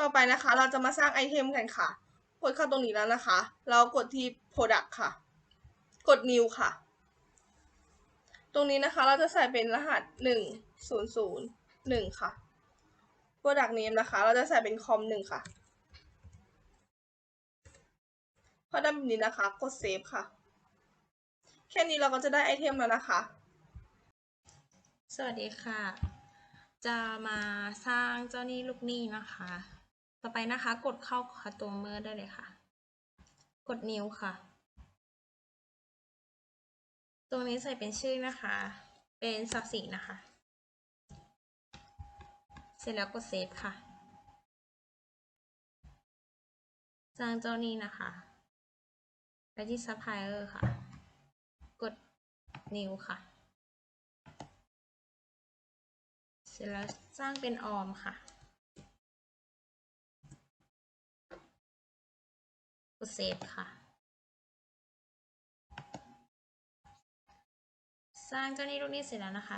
ต่อไปนะคะ เราจะมาสร้างไอเทมกันค่ะ กดเข้าตรงนี้แล้วนะคะแล้วกดที่ product ค่ะ กด new ค่ะ ตรงนี้นะคะเราจะใส่เป็นรหัสหนึ่งศูนย์ศูนย์หนึ่งค่ะ product name นะคะ เราจะใส่เป็นคอมหนึ่งค่ะพอได้แบบนี้นะคะ กด save ค่ะ แค่นี้เราก็จะได้ไอเทมแล้วนะคะ สวัสดีค่ะ จะมาสร้างเจ้าหนี้ลูกหนี้นะคะ ต่อไปนะคะ กดเข้าคัตัวเมอร์ได้เลยค่ะ กดนิ้วค่ะ ตรงนี้ใส่เป็นชื่อนะคะ เป็นศักดิ์ศรีนะคะ เสร็จแล้วกดเซฟค่ะสร้างเจ้านี้นะคะไปที่ซัพพลายเออร์ค่ะ กดนิ้วค่ะ เสร็จแล้วสร้างเป็นออมค่ะ กดเซฟค่ะ สร้างเจ้าหนี้ลูกหนี้เสร็จแล้วนะคะ